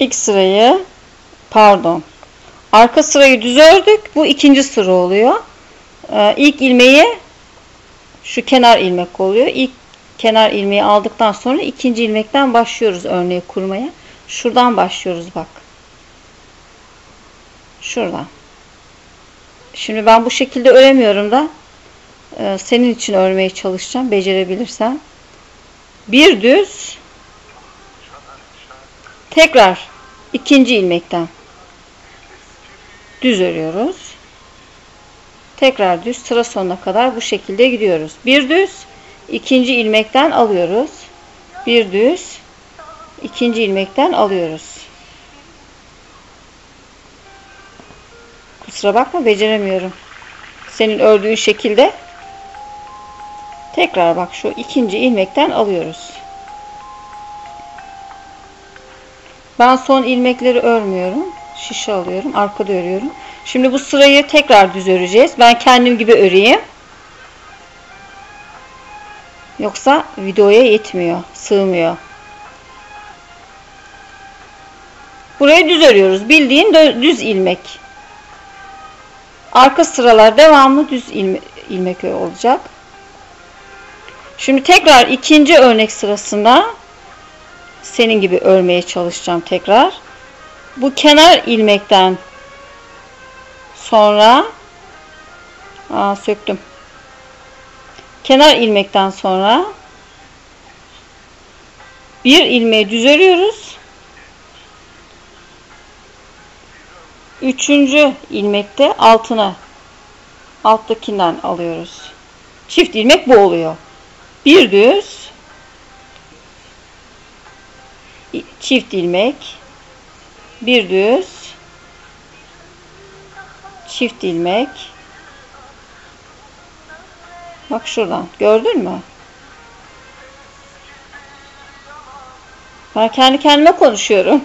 ilk sırayı pardon arka sırayı düz ördük. Bu ikinci sıra oluyor. Ee, ilk ilmeği şu kenar ilmek oluyor. İlk kenar ilmeği aldıktan sonra ikinci ilmekten başlıyoruz örneği kurmaya. Şuradan başlıyoruz bak. Şuradan. Şimdi ben bu şekilde öremiyorum da e, senin için örmeye çalışacağım becerebilirsen. Bir düz tekrar ikinci ilmekten düz örüyoruz. Tekrar düz sıra sonuna kadar bu şekilde gidiyoruz. Bir düz ikinci ilmekten alıyoruz. Bir düz ikinci ilmekten alıyoruz. Kusura bakma beceremiyorum. Senin ördüğün şekilde tekrar bak şu ikinci ilmekten alıyoruz. Ben son ilmekleri örmüyorum. Şişe alıyorum. Arkada örüyorum. Şimdi bu sırayı tekrar düz öreceğiz. Ben kendim gibi öreyim. Yoksa videoya yetmiyor. Sığmıyor. Burayı düz örüyoruz. Bildiğin düz ilmek. Arka sıralar devamlı düz ilmek olacak. Şimdi tekrar ikinci örnek sırasında senin gibi örmeye çalışacağım tekrar. Bu kenar ilmekten sonra aa, söktüm. Kenar ilmekten sonra bir ilmeği düz örüyoruz. Üçüncü ilmekte altına alttakinden alıyoruz. Çift ilmek bu oluyor. Bir düz çift ilmek bir düz çift ilmek. Bak şuradan gördün mü? Ben kendi kendime konuşuyorum